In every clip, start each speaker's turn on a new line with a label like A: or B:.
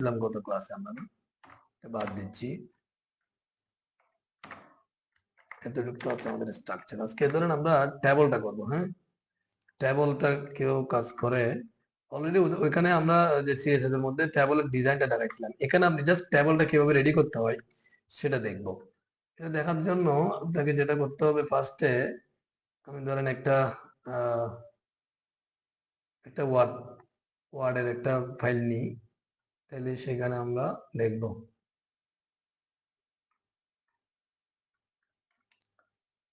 A: দিলাম গত ক্লাসে আমরা? বাদ দিচ্ছি। এতটুকু হচ্ছে আমাদের স্ট্রাকচার আজকে ধরেন আমরা হ্যাঁ? কেউ কাজ করে অলরেডি ওইখানে আমরা যে সিএসএস এর মধ্যে ট্যাবলের ডিজাইনটা দেখাইছিলাম। এখানে আপনি জাস্ট ট্যাবলটা কীভাবে রেডি করতে হয়, সেটা দেখব। এটা দেখার জন্য আপনাকে যেটা করতে হবে ফার্স্টে আমি ধরেন একটা একটা ওয়ার্ড ওয়ার্ডের একটা ফাইল নিই। তাহলে সেখানে আমরা দেখব।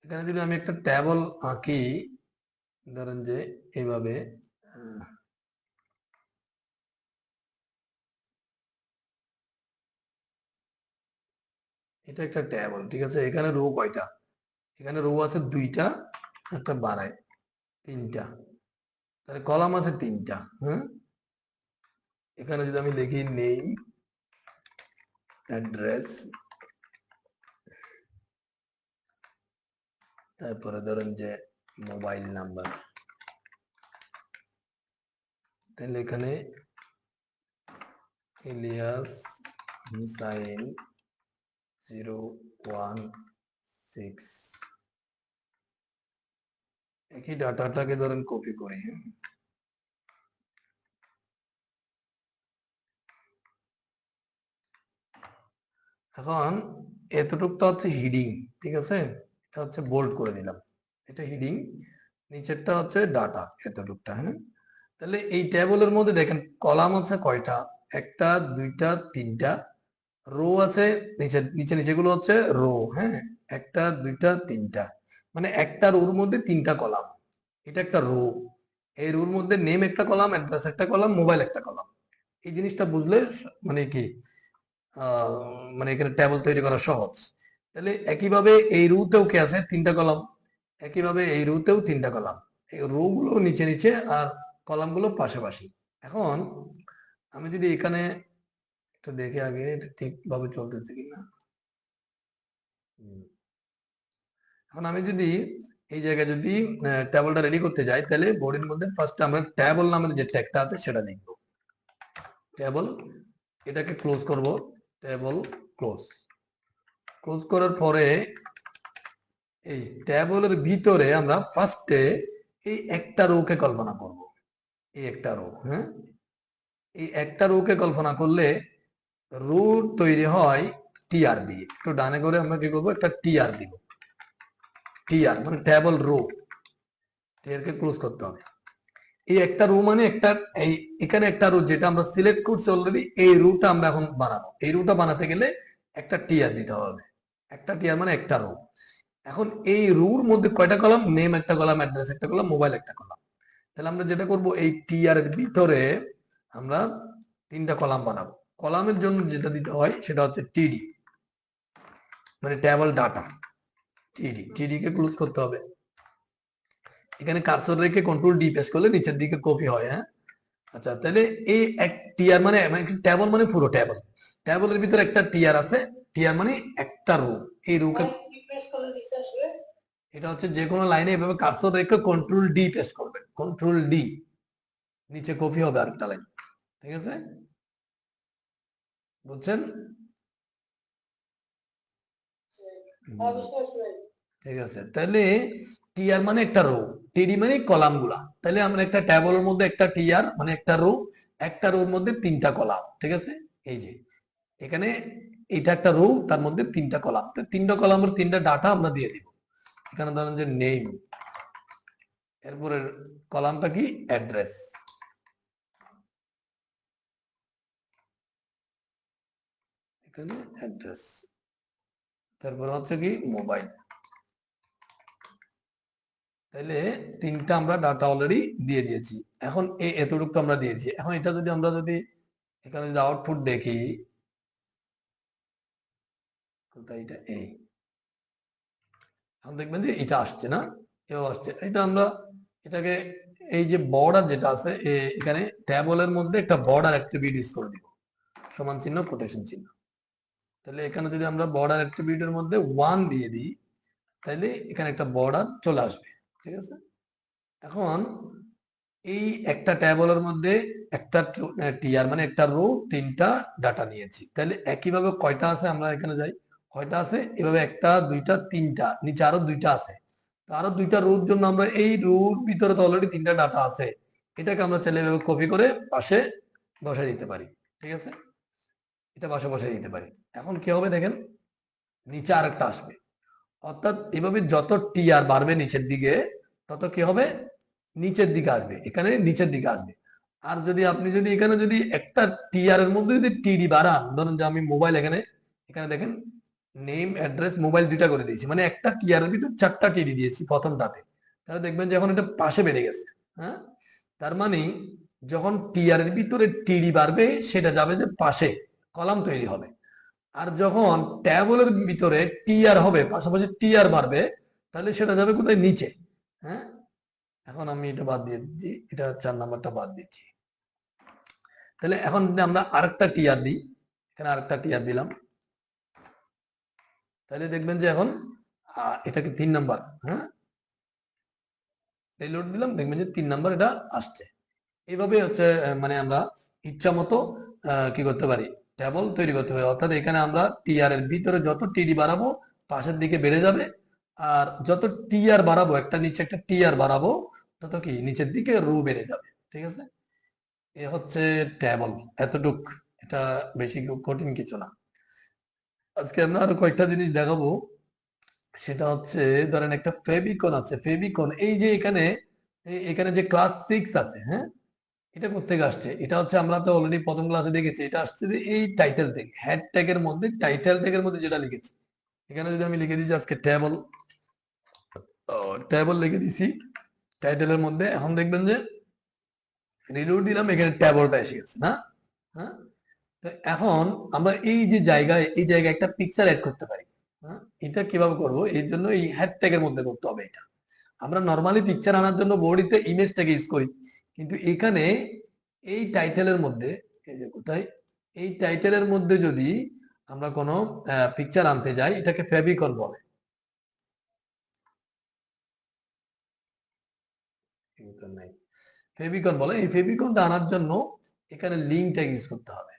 A: এখানে যদি আমি একটা ট্যাবল আঁকি, ধরেন যে এইভাবে এটা একটা ট্যাবল ঠিক আছে? এখানে রো কয়টা? এখানে রো আছে দুইটা, একটা বাড়ায়, তিনটা। তাহলে কলাম আছে তিনটা হ্যাঁ? এখানে যদি আমি লিখি নেম অ্যাড্রেস, তারপরে ধরেন যে মোবাইল নাম্বার, তাহলে এখানে Ilias Hussain zero one six. একই ডাটাটাকে ধরেন কপি করি। এখন এতটুকটা হচ্ছে হিডিং ঠিক আছে? এটা হচ্ছে বোল্ড করে দিলাম এটা হিডিং নিচেরটা হচ্ছে ডাটা এতটুকটা হ্যাঁ? তাহলে এই টেবলের মধ্যে দেখেন কলাম আছে কয়টা? একটা, দুইটা, তিনটা। রো আছে নিচে নিচে, নিচেগুলো হচ্ছে রো হ্যাঁ? একটা, দুইটা, তিনটা। মানে একটা রোর মধ্যে তিনটা কলাম এটা একটা রো এই রোর মধ্যে নেম একটা কলাম অ্যাড্রেস একটা কলাম মোবাইল একটা কলাম এই জিনিসটা বুঝলে মানে কি? মানে এখানে টেবল তৈরি করা সহজ। তাহলে একইভাবে এই রুতেও কি আছে? তিনটা কলাম একইভাবে এই রুতেও তিনটা কলাম এই রো গুলো নিচে নিচে আর কলামগুলো পাশাপাশি। এখন আমি যদি এখানে একটু দেখে আগে, এটা ঠিকভাবে চলতেছে কিনা। এখন আমি যদি এই জায়গায় যদি টেবলটা রেডি করতে যাই, তাহলে বোর্ডের মধ্যে ফার্স্ট আমরা টেবল নামের যে ট্যাগটা আছে, সেটা লিখব টেবল এটাকে ক্লোজ করব। টেবল ক্লোজ ক্লোজ করার পরে এই টেবলের ভিতরে আমরা ফার্স্টে এই একটা রোকে কল্পনা করব। এই একটা রো হ্যাঁ? এই একটা রোকে কল্পনা করলে রো তৈরি হয় টিআর দিয়ে। একটু ডানে করে আমরা কি করব? একটা টিআর দিব। টিআর মানে টেবল রো টিআর কে ক্লোজ করতে হবে। এই একটা রো মানে একটা, এই এখানে একটা রো যেটা আমরা সিলেক্ট করছি অলরেডি এই রুটা আমরা এখন বানাবো। এই রুটা বানাতে গেলে একটা টিআর দিতে হবে। একটা টিআর মানে একটা রো এখন এই রুর মধ্যে কয়টা কলাম নেম একটা কলাম অ্যাড্রেস একটা কলাম মোবাইল একটা কলাম তাহলে আমরা যেটা করব, এই এর ভিতরে আমরা তিনটা কলাম বানাবো। কলামের জন্য যেটা দিতে হয়, সেটা হচ্ছে টিডি মানে টেবল ডাটা টিডি টিডি কে ক্লোজ করতে হবে। এখানে কার্সর রেখে কন্ট্রোল ডি প্রেস করলে নিচের দিকে কপি হয় হ্যাঁ? আচ্ছা তাহলে এই এক টিআর মানে টেবল মানে পুরো টেবল টেবলের ভিতরে একটা টিআর আছে টিআর মানে একটা রো এই রোকে এটা হচ্ছে যে কোনো লাইনে এভাবে কার্সর রেখে কন্ট্রোল ডি প্রেস করবেন কন্ট্রোল ডি নিচে কপি হবে আরেকটা লাইন ঠিক আছে? বুঝছেন? ঠিক আছে? তাহলে টিআর মানে একটা রো টিডি মানে কলামগুলা তাহলে আমরা একটা ট্যাবলের মধ্যে একটা টিআর মানে একটা রো একটা রোর মধ্যে তিনটা কলাম, ঠিক আছে? এই যে, এখানে এটা একটা রো তার মধ্যে তিনটা কলাম। তো তিনটা কলামের তিনটা ডাটা আমরা দিয়ে দিব। এখানে ধরেন যে নেম এরপরে কলামটা কি? অ্যাড্রেস এখানে অ্যাড্রেস তারপর হচ্ছে কি? মোবাইল তাহলে তিনটা আমরা ডাটা অলরেডি দিয়ে দিয়েছি। এখন এই এতটুকু আমরা দিয়েছি। এখন এটা যদি আমরা যদি এখানে যদি আউটপুট দেখি কোথায় এটা এই এখন দেখবেন যে এটা আসছে না? এও আসছে। এটা আমরা এটাকে এই যে বর্ডার যেটা আছে এখানে ট্যাবলের মধ্যে একটা বর্ডার অ্যাক্টিভিটি ইউজ করে দিব। সমান চিহ্ন কোটেশন চিহ্ন। তাহলে এখানে যদি আমরা বর্ডার অ্যাক্টিভিটির মধ্যে ওয়ান দিয়ে দিই তাহলে এখানে একটা বর্ডার চলে আসবে। ঠিক আছে? এখন এই একটা ট্যাবলের মধ্যে একটা টিআর মানে একটা রো তিনটা ডাটা নিয়েছি। তাহলে একইভাবে কয়টা আছে আমরা এখানে যাই? কয়টা আছে? এভাবে একটা, দুইটা, তিনটা, নিচে আরও দুইটা আছে। তো আরও দুইটা রোর জন্য আমরা এই রোর ভিতরে তো অলরেডি তিনটা ডাটা আছে। এটাকে আমরা চাইলে এভাবে কপি করে পাশে বসাই দিতে পারি। ঠিক আছে? এটা পাশে বসাই দিতে পারি। এখন কি হবে দেখেন? নিচে আরেকটা আসবে। অর্থাৎ এভাবে যত টিআর বাড়বে নিচের দিকে তত কি হবে? নিচের দিকে আসবে। এখানে নিচের দিকে আসবে। আর যদি আপনি যদি এখানে যদি একটা টিআর এর মধ্যে যদি টিডি বাড়ান ধরুন যে আমি মোবাইল এখানে এখানে দেখেন নেম অ্যাড্রেস মোবাইল দুইটা করে দিয়েছি। মানে একটা টিআর এর ভিতর চারটা টিডি দিয়েছি প্রথমটাতে। তাহলে দেখবেন যে এখন এটা পাশে বেড়ে গেছে। হ্যাঁ? তার মানে যখন টিআর এর ভিতরে টিডি বাড়বে, সেটা যাবে যে পাশে, কলাম তৈরি হবে। আর যখন ট্যাবলের ভিতরে টিআর হবে, পাশাপাশি টিআর বাড়বে, তাহলে সেটা যাবে কোথায়? নিচে। হ্যাঁ? এখন আমি এটা বাদ দিয়ে দিচ্ছি, এটা চার নাম্বারটা বাদ দিচ্ছি। তাহলে এখন যদি আমরা আরেকটা টিআর দিই, এখানে আরেকটা টিআর দিলাম। তাহলে দেখবেন যে এখন এটাকে তিন নাম্বার? হ্যাঁ? লোড দিলাম, দেখবেন যে তিন নাম্বার এটা আসছে। এইভাবে হচ্ছে মানে আমরা ইচ্ছা মতো কি করতে পারি? টেবল তৈরি করতে পারি। অর্থাৎ এখানে আমরা টিআর এর ভিতরে যত টিডি বাড়াবো, পাশের দিকে বেড়ে যাবে। আর যত টি আর বাড়াবো, একটা নিচে একটা টি আর বাড়াবো, তত কি? নিচের দিকে রু বেড়ে যাবে, ঠিক আছে? এ হচ্ছে ট্যাবল এতটুক। এটা বেশি কঠিন কিছু না। আজকে আমরা আরও কয়েকটা জিনিস দেখাবো। সেটা হচ্ছে, ধরেন একটা ফেবিকন আছে। ফেবিকন এই যে এখানে এখানে যে ক্লাস সিক্স আছে হ্যাঁ? এটা কোথেকে আসছে? এটা হচ্ছে আমরা তো অলরেডি প্রথম ক্লাসে দেখেছি। এটা আসছে যে এই টাইটেল থেকে হেড ট্যাগের মধ্যে টাইটেল ট্যাগের মধ্যে যেটা লিখেছি। এখানে যদি আমি লিখে দিচ্ছি আজকে টেবল টেবল লিখে দিছি। টাইটেলের মধ্যে এখন দেখবেন যে রিলোড দিলাম, এখানে ট্যাবলটা এসে গেছে, না? হ্যাঁ? তো এখন আমরা এই যে জায়গায়, এই জায়গায় একটা পিকচার অ্যাড করতে পারি হ্যাঁ? এটা কীভাবে করব? এই জন্য এই হ্যাড ট্যাগের মধ্যে করতে হবে এটা। আমরা নর্মালি পিকচার আনার জন্য বডিতে ইমেজ ট্যাগ ইউজ করি, কিন্তু এখানে এই টাইটেলের মধ্যে, এই যে কোথায়? এই টাইটেলের মধ্যে যদি আমরা কোনো পিকচার আনতে যাই, এটাকে ফেভিকন বলে ফেভিকন নাই ফেভিকন বলে, এই ফেভিকনটা আনার জন্য এখানে লিঙ্ক ট্যাগ ইউজ করতে হবে।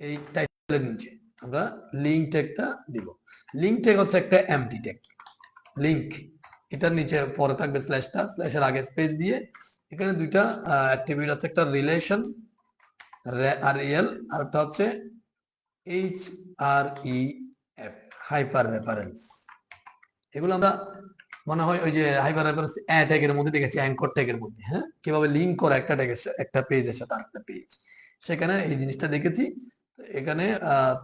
A: এই টাইটেলের নিচে আমরা লিঙ্ক ট্যাগটা দিব। লিঙ্ক ট্যাগ হচ্ছে একটা এমটি ট্যাগ লিঙ্ক, এটার নিচে পরে থাকবে স্ল্যাশটা, স্ল্যাশের আগে স্পেস দিয়ে এখানে দুইটা অ্যাট্রিবিউট আছে, একটা রিলেশন আর এল আর একটা হচ্ছে H R E F hyper reference এগুলো আমরা মনে হয় ওই যে হাইপার রেফারেন্স ট্যাগের মধ্যে দেখেছি অ্যাঙ্কর ট্যাগের মধ্যে হ্যাঁ? কীভাবে লিঙ্ক করে একটা ট্যাগের একটা পেজের সাথে আরেকটা পেজ সেখানে এই জিনিসটা দেখেছি। এখানে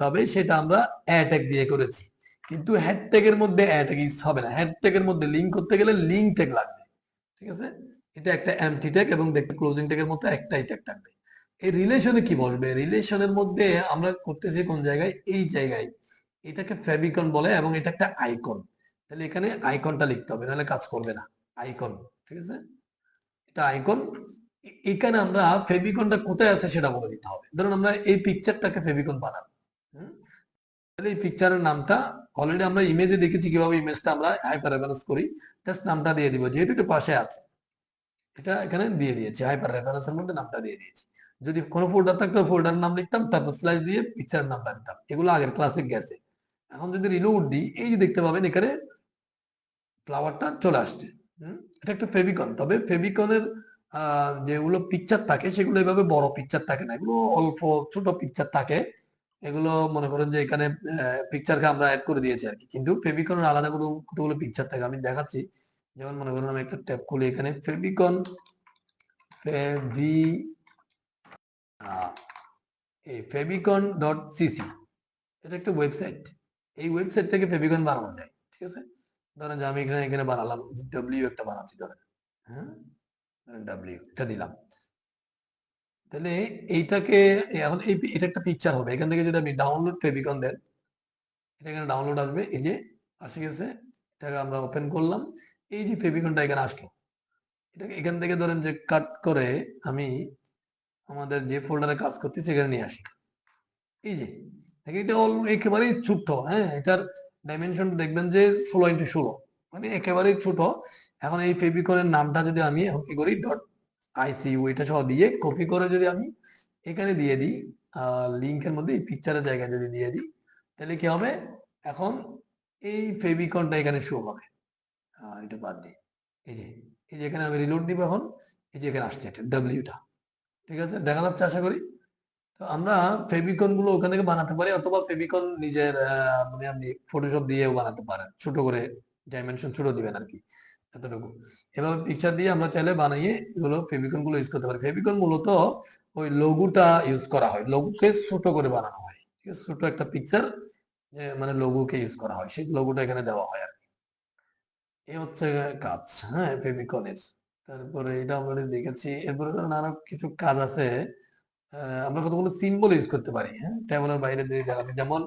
A: তবে সেটা আমরা ট্যাগ দিয়ে করেছি। কিন্তু হ্যাড ট্যাগের মধ্যে ট্যাগ ইউজ হবে না। হ্যাড ট্যাগের মধ্যে লিঙ্ক করতে গেলে লিঙ্ক ট্যাগ লাগবে, ঠিক আছে? এটা একটা এমটি ট্যাগ এবং দেখতে ক্লোজিং ট্যাগের মধ্যে একটাই ট্যাগ থাকবে। এই রিলেশনে কি বলবে রিলেশনের মধ্যে আমরা করতেছি কোন জায়গায়? এই জায়গায়। এটাকে ফেভিকন বলে এবং এটা একটা আইকন তাহলে এখানে আইকনটা লিখতে হবে, নাহলে কাজ করবে না। আইকন ঠিক আছে? এটা আইকন এখানে আমরা ফেভিকনটা কোথায় আছে সেটা বলে দিতে হবে। ধরুন আমরা এই পিকচারটাকে ফেভিকন বানাবো? তাহলে এই পিকচারের নামটা অলরেডি আমরা ইমেজে দেখেছি কীভাবে ইমেজটা আমরা হাইপার রেফারেন্স করি। জাস্ট নামটা দিয়ে দিব, যেহেতু এটা পাশে আছে। এটা এখানে দিয়ে দিয়েছি হাইপার রেফারেন্সের মধ্যে নামটা দিয়ে দিয়েছি। যদি কোনো ফোল্ডার থাকতো ফোল্ডারের নাম লিখতাম, তারপর স্ল্যাশ দিয়ে পিকচারের নামটা দিতাম। এগুলো আগের ক্লাসে গেছে। এখন যদি রিলোড দিই, এই যে দেখতে পাবেন এখানে ফ্লাওয়ারটা চলে আসছে? এটা একটা ফেভিকন। তবে ফেভিকনের যেগুলো পিকচার থাকে, সেগুলো এভাবে বড় পিকচার থাকে না। এগুলো অল্প, ছোট পিকচার থাকে। এগুলো মনে করেন যে এখানে পিকচারকে আমরা অ্যাড করে দিয়েছি আর কি। কিন্তু ফেভিকনের আলাদা কোনো কতগুলো পিকচার থাকে আমি দেখাচ্ছি। যেমন মনে করেন আমি একটা ট্যাব খুলি এখানে, favicon favi favicon dot CC এটা একটা ওয়েবসাইট এই ওয়েবসাইট থেকে ফেভিকন বানানো যায়, ঠিক আছে? ধরেন যে আমি এখানে এখানে বানালাম ডব্লিউ একটা বানাচ্ছি ধরেন হ্যাঁ? ডাব্লিউ এটা দিলাম তাহলে এইটাকে, এখন এই এটা একটা পিকচার হবে। এখান থেকে যদি আপনি ডাউনলোড ফেভিকন দেন, এটা এখানে ডাউনলোড আসবে। এই যে আসে গেছে, এটাকে আমরা ওপেন করলাম। এই যে ফেভিকনটা এখানে আসলো, এটাকে এখান থেকে ধরেন যে কাট করে আমি আমাদের যে ফোল্ডারে কাজ করছি সেখানে নিয়ে আসি। এই যে এটা একেবারেই ছোট হ্যাঁ? এটার ডাইমেনশন দেখবেন যে ষোলো ইন্টু ষোলো। মানে একেবারেই ছোট। এখন এই ফেভিকনের নামটা যদি আমি এখন কি করি ডট আইসিইউ এটা সহ দিয়ে কপি করে যদি আমি এখানে দিয়ে দিই লিঙ্কের মধ্যে এই পিকচারের জায়গায় যদি দিয়ে দিই, তাহলে কি হবে? এখন এই ফেভিকনটা এখানে শো হবে। এটা বাদ দিই এই যে এই যে এখানে আমি রিলোড দিব এখন, এই যে এখানে আসছে এটা ডাব্লিউটা ঠিক আছে? দেখা যাচ্ছে, আশা করি। আমরা ফেভিকনগুলো ওখান থেকে বানাতে পারি, অথবা ফেভিকন নিজের মানে আপনি ফটোশপ দিয়েও বানাতে পারেন। ছোট করে ডাইমেনশন ছোট দিবেন আর কি এতটুকু। এভাবে পিকচার দিয়ে আমরা চাইলে বানিয়ে এগুলো ফেভিকনগুলো ইউজ করতে পারি। ফেভিকন মূলত ওই লঘুটা ইউজ করা হয়, লঘুকে ছোট করে বানানো হয়, ঠিক আছে? ছোট একটা পিকচার যে মানে লঘুকে ইউজ করা হয়, সেই লঘুটা এখানে দেওয়া হয় আর কি এই হচ্ছে কাজ হ্যাঁ ফেভিকনের। তারপরে এটা আমরা দেখেছি, এরপরে আরও কিছু কাজ আছে। আমরা কতগুলো সিম্বল ইউজ করতে পারি হ্যাঁ? টেবলের বাইরে দিয়ে যেমন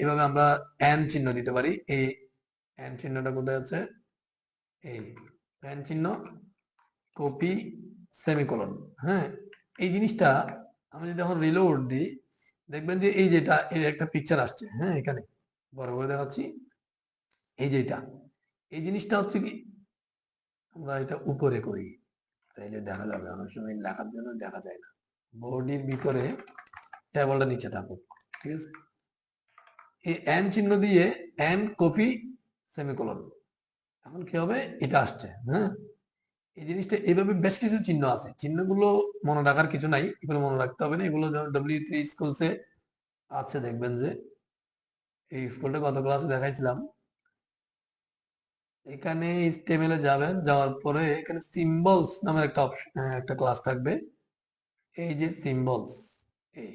A: এভাবে আমরা এন চিহ্ন দিতে পারি। এই এন চিহ্নটা কোথায় আছে? এই এন চিহ্ন কপি সেমিকোলন হ্যাঁ? এই জিনিসটা আমরা যদি এখন রিলোড দিই, দেখবেন যে এই যেটা, এই একটা পিকচার আসছে হ্যাঁ এখানে। বড় করে দেখাচ্ছি। এই যেটা এই জিনিসটা হচ্ছে কি, আমরা এটা উপরে করি। তাইলে দেখা যাবে, অনেক সময় লেখার জন্য দেখা যায় না। বডির ভিতরে টেবলটা নিচে থাকুক, ঠিক আছে? এই এন চিহ্ন দিয়ে এন কপি সেমিকোলন এখন কি হবে? এটা আসছে হ্যাঁ? এই জিনিসটা এইভাবে বেশ কিছু চিহ্ন আছে। চিহ্নগুলো মনে রাখার কিছু নাই, এগুলো মনে রাখতে হবে না। এগুলো ডব্লিউ থ্রি স্কুলসে আছে, দেখবেন যে এই স্কুলটা গত ক্লাসে দেখাইছিলাম। এখানে স্টেমেলে যাবেন, যাওয়ার পরে এখানে সিম্বলস নামের একটা অপশন একটা ক্লাস থাকবে। এই যে সিম্বলস এই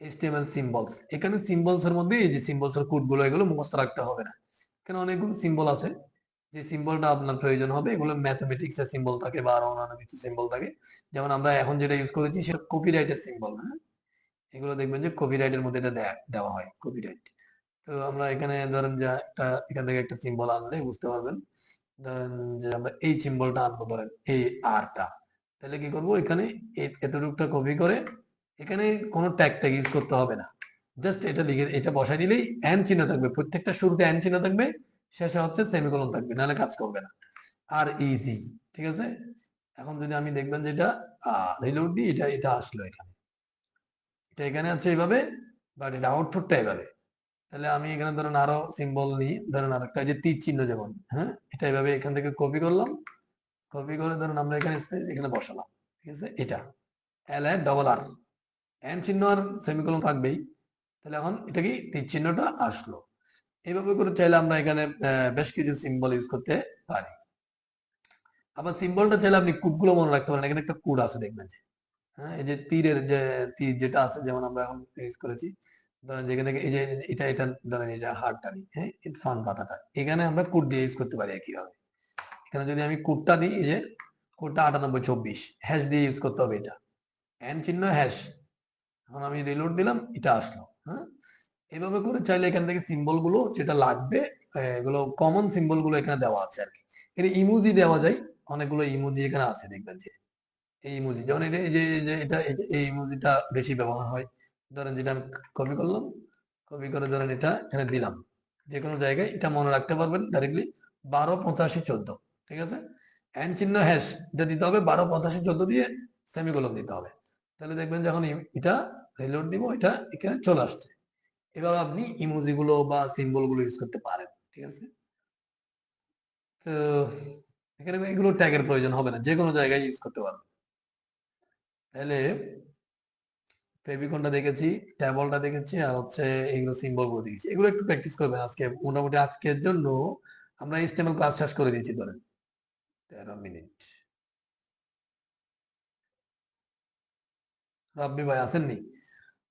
A: HTML সিম্বলস এখানে সিম্বলস এর মধ্যে এই যে সিম্বলস এর কোডগুলো এগুলো মুখস্থ রাখতে হবে না। এখানে অনেকগুলো সিম্বল আছে, যে সিম্বলটা আপনার প্রয়োজন হবে, এগুলো ম্যাথমেটিক্স এর সিম্বল থাকে বা আরও অন্যান্য কিছু সিম্বল থাকে। যেমন আমরা এখন যেটা ইউজ করেছি সেটা কপিরাইটের সিম্বল হ্যাঁ? এগুলো দেখবেন যে কপিরাইটের মধ্যে এটা দেওয়া হয় কপিরাইট তো আমরা এখানে ধরেন যে একটা, এখান থেকে একটা সিম্বল আনলে বুঝতে পারবেন। ধরেন যে আমরা এই সিম্বলটা আনব, ধরেন এই আরটা তাহলে কি করব? এখানে এতটুকটা কপি করে এখানে কোনো ট্যাগ ইউজ করতে হবে না। জাস্ট এটা লিখে, এটা বসাই দিলেই এন চিহ্ন থাকবে। প্রত্যেকটা শুরুতে এন চিহ্ন থাকবে, শেষে হচ্ছে সেমিকোলন থাকবে, নাহলে কাজ করবে না। আর ইজি ঠিক আছে? এখন যদি আমি দেখবেন যে এটা রিলোড দিই, এটা এটা আসলো এখানে। এটা এখানে আছে এইভাবে বাট এটা আউটপুটটা এভাবে। তাহলে আমি এখানে ধরেন আরও সিম্বল নিই, ধরেন আরেকটা যে তীর চিহ্ন যেমন হ্যাঁ? এটা এভাবে এখান থেকে কপি করলাম। কপি করে ধরেন আমরা এখানে space এখানে বসালাম, ঠিক আছে? এটা। এল এ ডবল আর এন চিহ্ন আর সেমিকোলন থাকবেই। তাহলে এখন এটা কি? চিহ্নটা আসলো। এইভাবে করে চাইলে আমরা এখানে বেশ কিছু সিম্বল ইউজ করতে পারি। আবার সিম্বলটা চাইলে আপনি কোডগুলো মনে রাখতে পারেন। এখানে একটা কোড আছে দেখবেন যে। হ্যাঁ এই যে তীরের যে তীর যেটা আছে, যেমন আমরা এখন ইউজ করেছি। যেখানে এই যে, এটা এটা, ধরেন এই যে হাড়টা হ্যাঁ ফান পাতাটা। এখানে আমরা কোড দিয়ে ইউজ করতে পারি একইভাবে। এখানে যদি আমি কোডটা দিই, এই যে কোডটা আটানব্বই চব্বিশ হ্যাশ দিয়ে ইউজ করতে হবে এটা। এন চিহ্ন হ্যাশ এখন আমি রিলোড দিলাম, এটা আসলো হ্যাঁ? এভাবে করে চাইলে এখান থেকে সিম্বলগুলো যেটা লাগবে এগুলো কমন সিম্বলগুলো এখানে দেওয়া আছে আর কি। এখানে ইমোজি দেওয়া যায়, অনেকগুলো ইমোজি এখানে আছে, দেখবেন যে। এই ইমোজি যেমন এটা, এই যে এটা, এই ইমোজিটা বেশি ব্যবহার হয়। ধরেন যেটা আমি কপি করলাম কপি করে ধরেন এটা এখানে দিলাম। যে কোনো জায়গায় এটা মনে রাখতে পারবেন ডাইরেক্টলি বারো পঁচাশি চোদ্দ। ঠিক আছে? এন চিহ্ন হ্যাশ এটা দিতে হবে, বারো, পঁচাশি, চোদ্দ দিয়ে সেমিকোলন দিতে হবে। তাহলে দেখবেন যখন এটা রিলোড দিব, এটা এখানে চলে আসছে। এবার আপনি ইমোজি গুলো বা সিম্বলগুলো ইউজ করতে পারেন, ঠিক আছে? তো এখানে এগুলো ট্যাগের প্রয়োজন হবে না যে কোনো জায়গায় ইউজ করতে পারবেন। তাহলে ফেভিকনটা দেখেছি, ট্যাবলটা দেখেছি, আর হচ্ছে এগুলো সিম্বলগুলো দেখেছি। এগুলো একটু প্র্যাকটিস করবেন আজকে। মোটামুটি আজকের জন্য আমরা এইচটিএমএল ক্লাস শেষ করে দিয়েছি ধরেন। তেরো মিনিট। রাব্বি ভাই আসেননি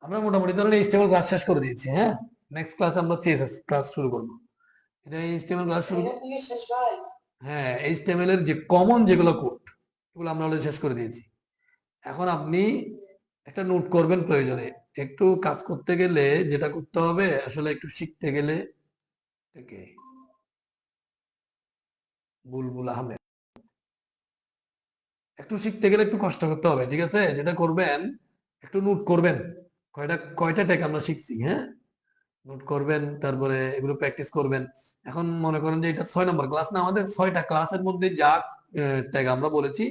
A: আমরা মোটামুটি ধরেন এইচটিএমএল ক্লাস শেষ করে দিয়েছি হ্যাঁ? নেক্সট ক্লাসে আমরা সিএসএস ক্লাস শুরু করব। এটা এইচটিএমএল ক্লাস শুরু হ্যাঁ এইচটিএমএল এর যে কমন যেগুলো কোড এগুলো আমরা অলরেডি শেষ করে দিয়েছি। এখন আপনি একটা নোট করবেন প্রয়োজনে। একটু কাজ করতে গেলে যেটা করতে হবে আসলে একটু শিখতে গেলে থেকে বুলবুল আহমেদ একটু শিখতে গেলে একটু কষ্ট করতে হবে, ঠিক আছে? যেটা করবেন, একটু নোট করবেন। কয়টা কয়টা টেক আমরা শিখছি হ্যাঁ? নোট করবেন, তারপরে এগুলো প্র্যাকটিস করবেন। এখন মনে করেন যে এটা ছয় নম্বর ক্লাস না, আমাদের ছয়টা ক্লাসের মধ্যে যা ট্যাগ আমরা বলেছি,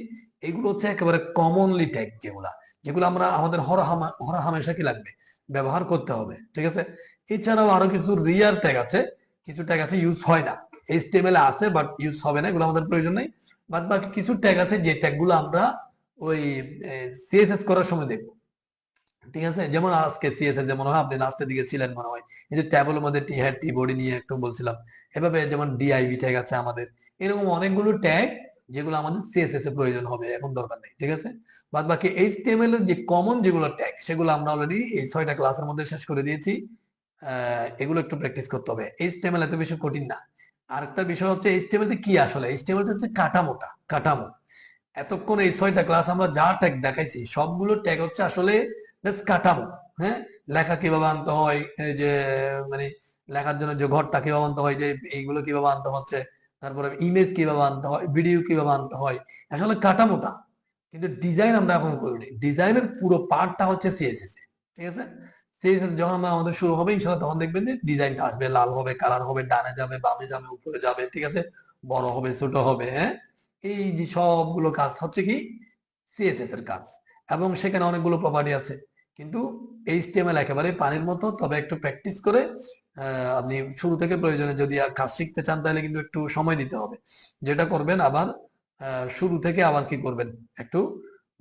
A: এগুলো হচ্ছে একেবারে কমনলি ট্যাগ যেগুলা, যেগুলো আমরা আমাদের হরহামা হরহামেশা কি লাগবে? ব্যবহার করতে হবে, ঠিক আছে? এছাড়াও আরও কিছু রিয়ার ট্যাগ আছে, কিছু ট্যাগ আছে ইউজ হয় না। এইচটিএমএল আছে বাট ইউজ হবে না, এগুলো আমাদের প্রয়োজন নেই। বাদ বাকি কিছু ট্যাগ আছে, যে ট্যাগগুলো আমরা ওই সিএসএস করার সময় দেখব। ঠিক আছে? যেমন আজকে সিএসএস যেমন হয়, আপনি লাস্টের দিকে ছিলেন মনে হয়। এই যে ট্যাবের মধ্যে টি হেড টি বডি নিয়ে একটু বলছিলাম। এভাবে যেমন ডিআইভি ট্যাগ আছে আমাদের। এরকম অনেকগুলো ট্যাগ যেগুলো আমাদের সিএসএস এর প্রয়োজন হবে, এখন দরকার নেই। ঠিক আছে? বাদ বাকি এইচটিএমএল এর যে কমন যেগুলো ট্যাগ সেগুলো আমরা অলরেডি এই ছয়টা ক্লাসের মধ্যে শেষ করে দিয়েছি। এগুলো একটু প্র্যাকটিস করতে হবে। এইচটিএমএল এত বেশি কঠিন না। আরেকটা বিষয় হচ্ছে এইচটিএমএল কি আসলে? এইচটিএমএল হচ্ছে কাঠামোটা, কাঠামো। এতক্ষণ এই ছয়টা ক্লাস আমরা যা ট্যাগ দেখাইছি, সবগুলো ট্যাগ হচ্ছে আসলে কাঠামো হ্যাঁ? লেখা কীভাবে আনতে হয় যে মানে লেখার জন্য যে ঘরটা কীভাবে আনতে হয়, যে এইগুলো কীভাবে আনতে হচ্ছে, তারপরে ইমেজ কীভাবে আনতে হয় ভিডিও কীভাবে আনতে হয়, আসলে কাঠামোটা। কিন্তু ডিজাইন আমরা এখন করিনি। ডিজাইনের পুরো পার্টটা হচ্ছে সিএসএস ঠিক আছে? সিএসএস যখন আমাদের শুরু হবে, ইনশাল্লাহ তখন দেখবেন যে ডিজাইনটা আসবে, লাল হবে, কালার হবে, ডানে যাবে, বামে যাবে, উপরে যাবে, ঠিক আছে? বড় হবে, ছোট হবে হ্যাঁ? এই যে সবগুলো কাজ হচ্ছে কি? সিএসএস এর কাজ। এবং সেখানে অনেকগুলো প্রপার্টি আছে। কিন্তু এই এইচটিএমএল একেবারে পানির মতো, তবে একটু প্র্যাকটিস করে আপনি শুরু থেকে প্রয়োজনে যদি কাজ শিখতে চান, তাহলে কিন্তু একটু সময় দিতে হবে। যেটা করবেন আবার শুরু থেকে আবার কি করবেন? একটু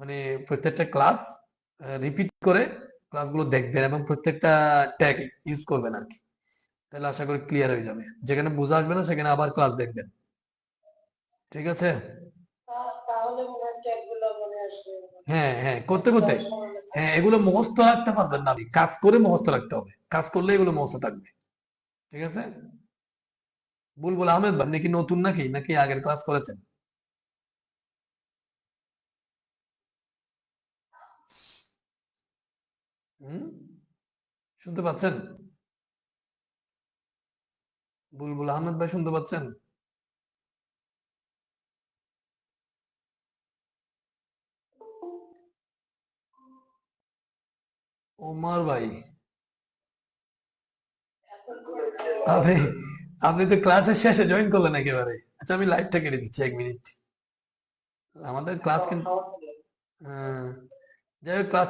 A: মানে প্রত্যেকটা ক্লাস রিপিট করে ক্লাসগুলো দেখবেন এবং প্রত্যেকটা ট্যাগ ইউজ করবেন আর কি তাহলে আশা করি ক্লিয়ার হয়ে যাবে। যেখানে বোঝা আসবে না সেখানে আবার ক্লাস দেখবেন। ঠিক আছে?
B: হয়
A: হ্যাঁ করতে করতে। হ্যাঁ এগুলো মুখস্থ রাখতে পারবেন না আপনি। কাজ করে মুখস্থ রাখতে হবে। কাজ করলে এগুলো মুখস্থ থাকবে। ঠিক আছে? বুলবুল আহমেদ আপনি কি নতুন নাকি? নাকি আগের ক্লাস করেছেন? শুনতে পাচ্ছেন? বুলবুল আহমেদ ভাই শুনতে পাচ্ছেন? ওমর ভাই। আপনি আপনি তো ক্লাসের শেষে জয়েন করলেন একেবারে। আচ্ছা আমি লাইভটা কেটে দিচ্ছি এক মিনিট আমাদের ক্লাস কিন্তু হ্যাঁ, যাই হোক ক্লাস